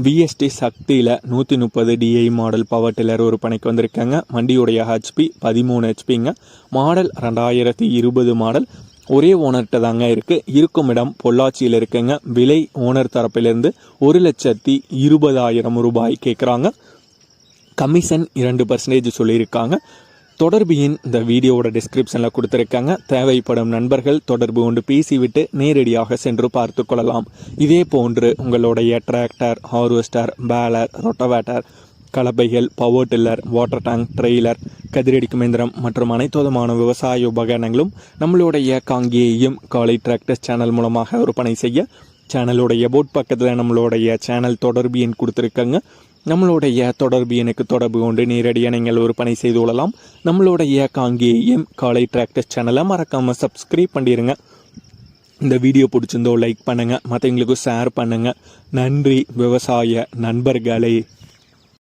VST சக்தியில் நூற்றி முப்பது டிஐ மாடல் பவர் டில்லர் ஒரு பணிக்கு வந்திருக்காங்க. வண்டியுடைய ஹெச்பி பதிமூணு ஹெச்பிங்க மாடல் ரெண்டாயிரத்தி இருபது மாடல் ஒரே ஓனர்கிட்ட தாங்க இருக்குது இருக்கும் இடம் பொள்ளாச்சியில் இருக்குங்க. விலை ஓனர் தரப்பிலிருந்து ஒரு லட்சத்தி இருபதாயிரம் ரூபாய் கேட்குறாங்க கமிஷன் இரண்டு பர்சன்டேஜ் சொல்லியிருக்காங்க. தொடர்பு எண் இந்த வீடியோவோட டிஸ்கிரிப்ஷனில் கொடுத்துருக்காங்க. தேவைப்படும் நண்பர்கள் தொடர்பு கொண்டு பேசிவிட்டு நேரடியாக சென்று பார்த்து கொள்ளலாம். இதே போன்று உங்களுடைய tractor harvester baler rotavator கலப்பைகள் power tiller water tank trailer கதிரடிக்கும் இயந்திரம் மற்றும் அனைத்து விதமான விவசாய உபகரணங்களும் நம்மளுடைய காங்கியையும் காலை டிராக்டர்ஸ் சேனல் மூலமாக விற்பனை செய்ய சேனலுடைய போட் பக்கத்தில் நம்மளுடைய சேனல் தொடர்பு எண் கொடுத்துருக்காங்க. நம்மளுடைய தொடர்பு எனக்கு தொடர்பு கொண்டு நேரடியாக நீங்கள் பணி செய்து கொள்ளலாம். நம்மளுடைய காங்கேயம் காலை டிராக்டர் சேனலை மறக்காமல் சப்ஸ்கிரைப் பண்ணிடுங்க இந்த வீடியோ பிடிச்சிருந்தோ லைக் பண்ணுங்கள் மற்றவங்களுக்கும் ஷேர் பண்ணுங்கள் நன்றி. விவசாய நண்பர்களே.